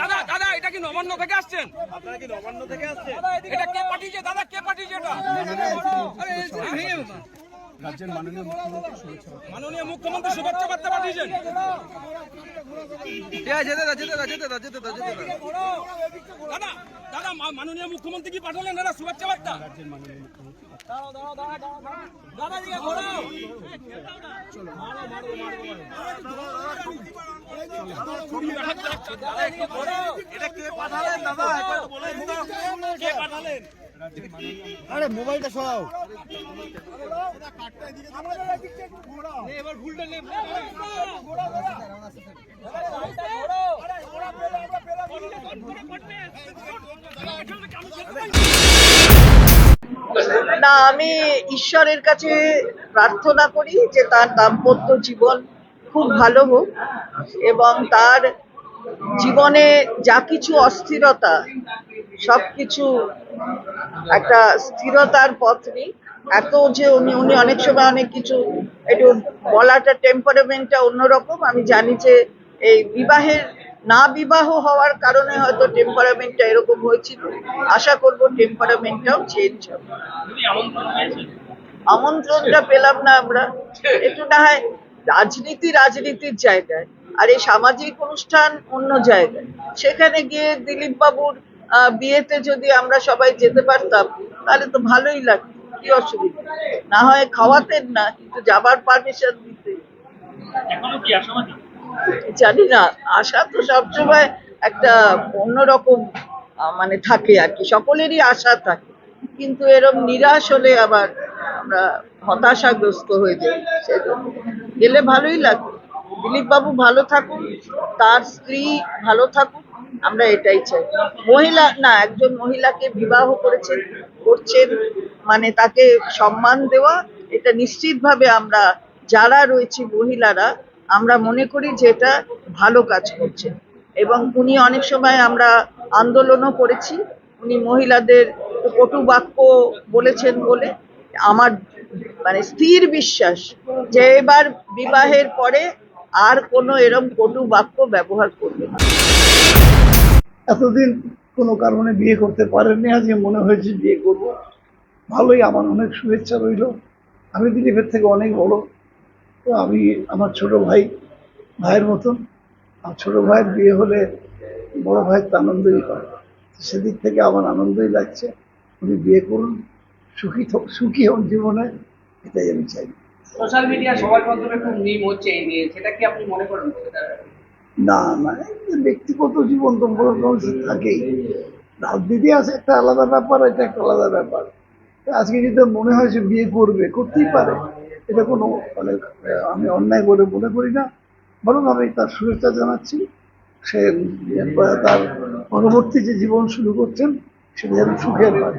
দাদা দাদা এটা কি নবান্ন থেকে আসছেন এটা কে পাঠিয়েছে দাদা কে পাঠিয়েছে রাজ্যের মাননীয় মুখ্যমন্ত্রী শুভেচ্ছা মাননীয় মুখ্যমন্ত্রী শুভেচ্ছা বার্তা পাঠিয়েছেন যেতে যেতে যেতে যেতে যেতে মাননীয় মুখ্যমন্ত্রী কি পাঠালেন দাদা শুভেচ্ছা বার্তা রাজ্যের মাননীয় মুখ্যমন্ত্রী দাদা দিকে ঘোরাও এটা কে পাঠালেন দাদা একবার বলে দিন তো। কে পাঠালেন আরে মোবাইলটা সরাও এবার ভুলটা নে না, আমি ঈশ্বরের কাছে প্রার্থনা করি যে তার দাম্পত্য জীবন খুব ভালো হোক এবং তার জীবনে যা কিছু অস্থিরতা, সব কিছু একটা স্থিরতার পথ নিক। এত যে উনি উনি অনেক সময় অনেক কিছু, একটু বলাটা টেম্পারামেন্টটা অন্যরকম। আমি জানি যে এই বিবাহের না বিবাহ হওয়ার কারণে হয়তো টেম্পারামেন্টটা এরকম হয়েছিল। আশা করব টেম্পারামেন্টটাও চেঞ্জ হবে। আমন্ত্রণটা পেলাম না আমরা। একটু না হয় রাজনীতি রাজনীতির জায়গায় আর এই সামাজিক অনুষ্ঠান অন্য জায়গায়। সেখানে গিয়ে দিলীপ বাবুর বিয়েতে যদি আমরা সবাই যেতে পারতাম তাহলে তো ভালোই লাগতো কি অসুবিধা। না হয় খাওয়াতেন না কিন্তু যাবার পারমিশন দিতে জানি না, আশা তো সবসময় একটা অন্যরকম মানে থাকে আর কি, সকলেরই আশা থাকে। কিন্তু এরম নিরাশ হলে আবার আমরা হতাশাগ্রস্ত হয়ে যাই সেজন্য। গেলে ভালোই লাগবে। দিলীপ বাবু ভালো থাকুন, তার স্ত্রী ভালো থাকুন আমরা এটাই চাই। মহিলা, না, একজন মহিলাকে বিবাহ করেছেন, করছেন মানে তাকে সম্মান দেওয়া, এটা নিশ্চিতভাবে আমরা যারা রয়েছি মহিলারা আমরা মনে করি যে এটা ভালো কাজ করছেন এবং উনি অনেক সময় আমরা আন্দোলনও করেছি। উনি মহিলাদের কটু বাক্য বলেছেন বলে আমার মানে স্থির বিশ্বাস যে এবার বিবাহের পরে আর কোনো এরম কটু বাক্য ব্যবহার করবে না। এতদিন কোনো কারণে বিয়ে করতে পারেননি আজকে মনে হয়েছে বিয়ে করব। ভালোই, আমার অনেক শুভেচ্ছা রইল। আমি দিলীপের থেকে অনেক বড়। তো আমি আমার ছোট ভাই ভাইয়ের মতন। আর ছোট ভাইয়ের বিয়ে হলে বড় ভাইয়ের তো আনন্দই হয় সেদিক থেকে আমার আনন্দই লাগছে। উনি বিয়ে করুন সুখী সুখী হন জীবনে এটাই আমি চাই। সোশ্যাল মিডিয়া সবার মাধ্যমে খুব মিম হচ্ছে এই নিয়ে। সেটা কি আপনি মনে করেন না না ব্যক্তিগত জীবন তো বড় মানুষের থাকেই। রাজনীতি আছে একটা আলাদা ব্যাপার এটা একটা আলাদা ব্যাপার। আজকে যদি মনে হয় যে বিয়ে করবে করতেই পারে। এটা কোনো মানে আমি অন্যায় বলে মনে করি না। বরং আমি তার শুভেচ্ছা জানাচ্ছি। সে তার পরবর্তী যে জীবন শুরু করছেন, সেটা যেন সুখের হয়।